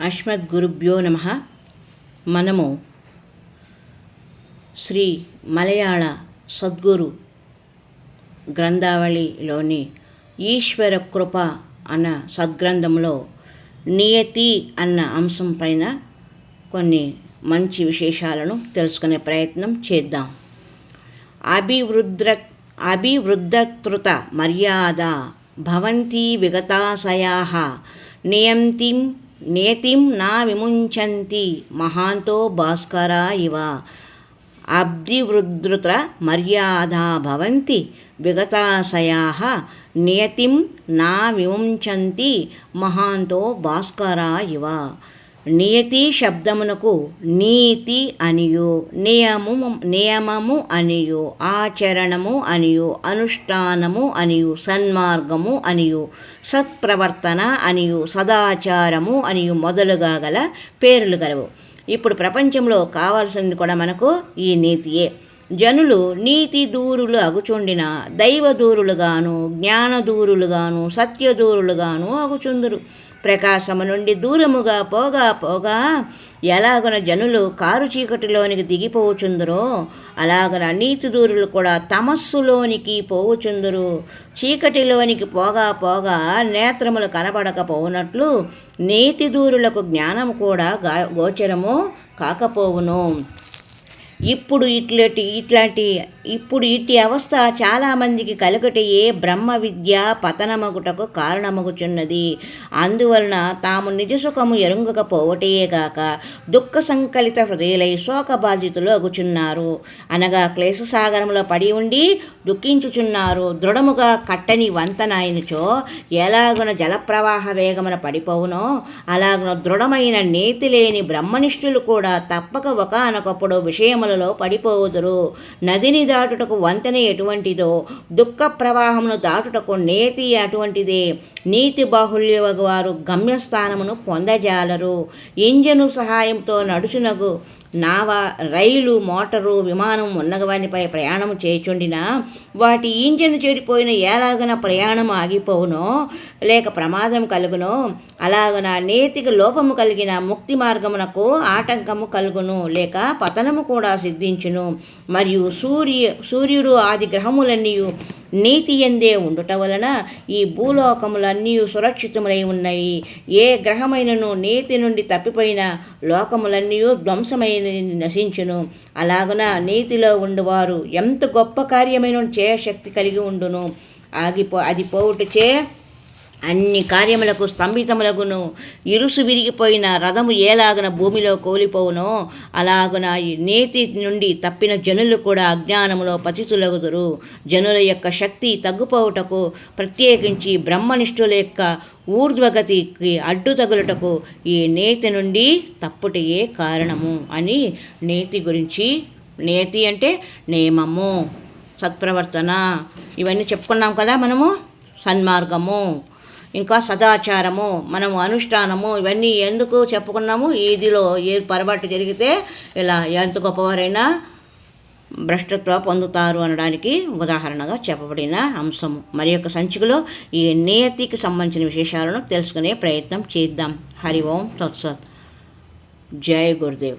అస్మద్గురుభ్యో నమ. మనము శ్రీ మలయాళ సద్గురు గ్రంథావళిలోని ఈశ్వర కృప అన్న సద్గ్రంథంలో నియతి అన్న అంశం పైన కొన్ని మంచి విశేషాలను తెలుసుకునే ప్రయత్నం చేద్దాం. అభివృద్ర అభివృద్ధతృత మర్యాద భవంతి విగతాశయా నియంతిం నేతిం నా విముంచంతి మహాంతో భాస్కర ఇవ. అబ్ధివృద్ధృత మర్యాదా భవంతి విగతాశయా. నియతిం నా విముంచంతి మహాంతో భాస్కర ఇవ. నియతి శబ్దమునకు నీతి అనియు నియమము నియమము అనియు ఆచరణము అనియు అనుష్ఠానము అనియు సన్మార్గము అనియు సత్ప్రవర్తన అనియు సదాచారము అనియు మొదలుగా గల పేర్లు గలవు. ఇప్పుడు ప్రపంచంలో కావాల్సింది కూడా మనకు ఈ నీతియే. జనులు నీతి దూరులు అగుచుండిన దైవ దూరులుగాను జ్ఞాన దూరులుగాను అగుచుందురు. ప్రకాశము నుండి దూరముగా పోగా పోగా ఎలాగన జనులు కారు చీకటిలోనికి దిగిపోవుచుందరో అలాగన నీతి దూరులు కూడా తమస్సులోనికి పోవుచుందరు. చీకటిలోనికి పోగా పోగా నేత్రములు కనబడకపోవునట్లు నీతి దూరులకు జ్ఞానం కూడా గా గోచరము కాకపోవును. ఇప్పుడు ఇట్లాంటి ఇట్లాంటి ఇప్పుడు ఇట్టి అవస్థ చాలామందికి కలుగటయే బ్రహ్మ విద్య పతనమగుటకు కారణమగుచున్నది. అందువలన తాము నిజసుఖము ఎరుంగకపోవటయే గాక దుఃఖ సంకలిత హృదయులై శోక బాధితులు అగుచున్నారు. అనగా క్లేశసాగరంలో పడి ఉండి దుఃఖించుచున్నారు. దృఢముగా కట్టని వంతనాయనుచో ఎలాగున జలప్రవాహ వేగమున పడిపోవునో అలాగున దృఢమైన నేతి లేని బ్రహ్మనిష్ఠులు కూడా తప్పక ఒకనొకప్పుడు విషయములలో పడిపోవుదురు. నదిని దాటుటకు వంతెన ఎటువంటిదో దుఃఖ ప్రవాహమును దాటుటకు నేతి అటువంటిదే. నీతి బాహుళ్య వారు గమ్యస్థానమును పొందజాలరు. ఇంజను సహాయంతో నడుచునగు నావ రైలు మోటారు విమానం ఉన్నగవానిపై ప్రయాణం చేయుచుండినా వాటి ఇంజన్ చెడిపోయిన ఎలాగన ప్రయాణం ఆగిపోవునో లేక ప్రమాదం కలుగునో అలాగన నేతికి లోపము కలిగిన ముక్తి మార్గమునకు ఆటంకము కలుగును లేక పతనము కూడా సిద్ధించును. మరియు సూర్య సూర్యుడు ఆది గ్రహములన్నీ నీతి ఎందే ఉండుట వలన ఈ భూలోకములన్నీ సురక్షితములై ఉన్నాయి ఏ గ్రహమైనను నీతి నుండి తప్పిపోయిన లోకములన్నీ ధ్వంసమైన నశించును. అలాగున నీతిలో ఉండువారు ఎంత గొప్ప కార్యమైన చేయశక్తి కలిగి ఉండును. ఆగిపో అది పోవుటచే అన్ని కార్యములకు స్తంభితములకును ఇరుసు విరిగిపోయిన రథము ఏలాగన భూమిలో కోలిపోవునో అలాగున ఈ నేతి నుండి తప్పిన జనులు కూడా అజ్ఞానములో పతితులగుదురు. జనుల యొక్క శక్తి తగ్గుపోవుటకు ప్రత్యేకించి బ్రహ్మనిష్ఠుల యొక్క ఊర్ధ్వగతికి అడ్డు తగులుటకు ఈ నేతి నుండి తప్పుటయే కారణము అని నేతి గురించి నేతి అంటే నియమము సత్ప్రవర్తన. ఇవన్నీ చెప్పుకున్నాం కదా మనము? సన్మార్గము. ఇంకా సదాచారము మనము అనుష్ఠానము ఇవన్నీ ఎందుకు చెప్పుకున్నాము? ఇదిలో ఏ పొరపాటు జరిగితే ఇలా ఎంత గొప్పవారైనా భ్రష్టత్వ పొందుతారు అనడానికి ఉదాహరణగా చెప్పబడిన అంశము. మరి యొక్క సంచికలో ఈ నియతికి సంబంధించిన విశేషాలను తెలుసుకునే ప్రయత్నం చేద్దాం. హరి ఓం తత్సత్. జై గురుదేవ్.